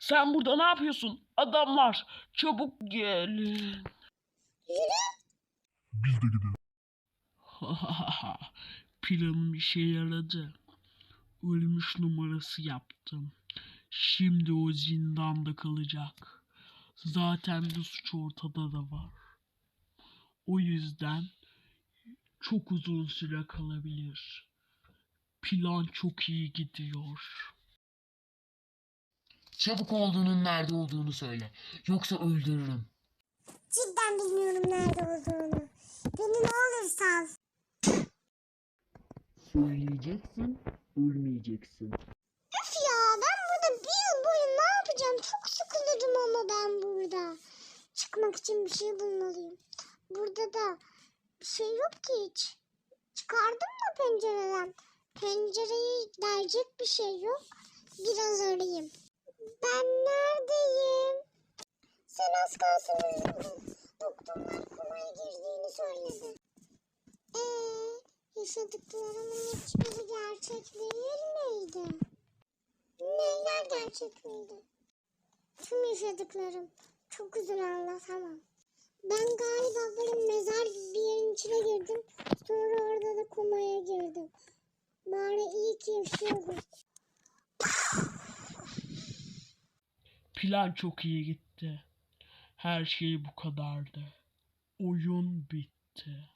Sen burada ne yapıyorsun? Adamlar çabuk gelin. Biz de gidelim. Planım işe yaradı. Ölmüş numarası yaptım. Şimdi o zindanda kalacak. Zaten bir suç ortada da var. O yüzden çok uzun süre kalabilir. Plan çok iyi gidiyor. Çabuk olduğunun nerede olduğunu söyle. Yoksa öldürürüm. Cidden bilmiyorum nerede olduğunu. Beni ne olur sal. Söyleyeceksin, ölmeyeceksin. Öf ya ben burada bir yıl boyu ne yapacağım? Çok sıkılırım ama ben burada. Çıkmak için bir şey bulmalıyım. Burada da bir şey yok ki hiç. Çıkardım mı pencereden? Pencereyi delecek bir şey yok. Biraz arayayım. Ben neredeyim? Sen az kalsın ölürdün. Doktorlar komaya girdiğini söyledi. Eee yaşadıklarımın hiçbiri gerçek değil miydi? Neyler gerçek miydi? Tüm yaşadıklarım. Çok uzun anlatamam. Ben galiba böyle mezar bir yerin içine girdim. Sonra orada da komaya girdim. Bari iyi ki yaşıyordum. Plan çok iyi gitti. Her şey bu kadardı. Oyun bitti.